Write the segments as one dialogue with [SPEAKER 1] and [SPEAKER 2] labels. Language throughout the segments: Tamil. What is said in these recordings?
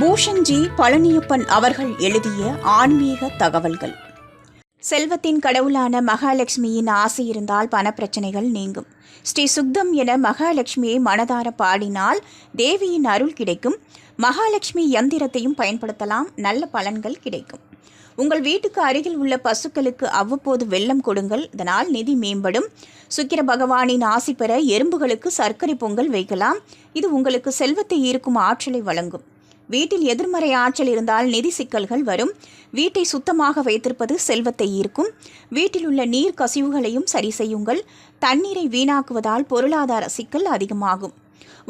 [SPEAKER 1] பூஷன்ஜி பழனியப்பன் அவர்கள் எழுதிய ஆன்மீக தகவல்கள். செல்வத்தின் கடவுளான மகாலட்சுமியின் ஆசை இருந்தால் பணப்பிரச்சனைகள் நீங்கும். ஸ்ரீ சுக்தம் என மகாலட்சுமியை மனதார பாடினால் தேவியின் அருள் கிடைக்கும். மகாலட்சுமி யந்திரத்தையும் பயன்படுத்தலாம். நல்ல பலன்கள் கிடைக்கும். உங்கள் வீட்டுக்கு அருகில் உள்ள பசுக்களுக்கு அவ்வப்போது வெள்ளம் கொடுங்கள். இதனால் நிதி மேம்படும். சுக்கிர பகவானின் ஆசி பெற எறும்புகளுக்கு சர்க்கரை பொங்கல் வைக்கலாம். இது உங்களுக்கு செல்வத்தை ஈர்க்கும் ஆற்றலை வழங்கும். வீட்டில் எதிர்மறை ஆற்றல் இருந்தால் நிதி சிக்கல்கள் வரும். வீட்டை சுத்தமாக வைத்திருப்பது செல்வத்தை ஈர்க்கும். வீட்டில் உள்ள நீர் கசிவுகளையும் சரி செய்யுங்கள். தண்ணீரை வீணாக்குவதால் பொருளாதார சிக்கல் அதிகமாகும்.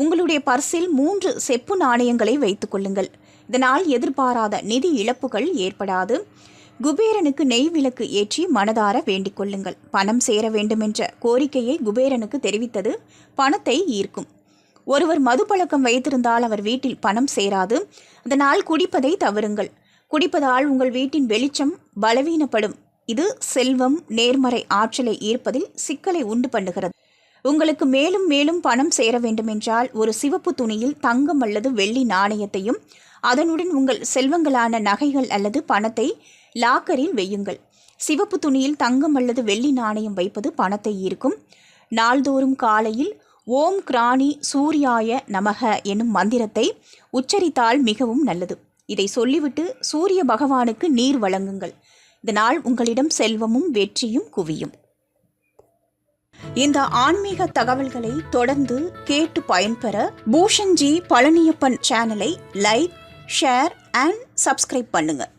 [SPEAKER 1] உங்களுடைய பர்சில் மூன்று செப்பு நாணயங்களை வைத்துக் கொள்ளுங்கள். இதனால் எதிர்பாராத நிதி இழப்புகள் ஏற்படாது. குபேரனுக்கு நெய் விளக்கு ஏற்றி மனதார வேண்டிக் கொள்ளுங்கள். பணம் சேர வேண்டுமென்ற கோரிக்கையை குபேரனுக்கு தெரிவித்தது பணத்தை ஈர்க்கும். ஒருவர் மது பழக்கம் வைத்திருந்தால் அவர் வீட்டில் பணம் சேராது. அதனால் குடிப்பதை தவறுங்கள். குடிப்பதால் உங்கள் வீட்டின் வெளிச்சம் பலவீனப்படும். இது செல்வம் நேர்மறை ஆற்றலை ஈர்ப்பதில் சிக்கலை உண்டு பண்ணுகிறது. உங்களுக்கு மேலும் மேலும் பணம் சேர வேண்டுமென்றால் ஒரு சிவப்பு துணியில் தங்கம் அல்லது வெள்ளி நாணயத்தையும் அதனுடன் உங்கள் செல்வங்களான நகைகள் அல்லது பணத்தை லாக்கரில் வையுங்கள். சிவப்பு துணியில் தங்கம் அல்லது வெள்ளி நாணயம் வைப்பது பணத்தை ஈர்க்கும். நாள்தோறும் காலையில் ஓம் கிராணி சூர்யாய நமக என்னும் மந்திரத்தை உச்சரித்தால் மிகவும் நல்லது. இதை சொல்லிவிட்டு சூரிய பகவானுக்கு நீர் வழங்குங்கள். இதனால் உங்களிடம் செல்வமும் வெற்றியும் குவியும். இந்த ஆன்மீக தகவல்களை தொடர்ந்து கேட்டு பயன்பெற பூஷன்ஜி பழனியப்பன் சேனலை லைக் ஷேர் அண்ட் சப்ஸ்கிரைப் பண்ணுங்கள்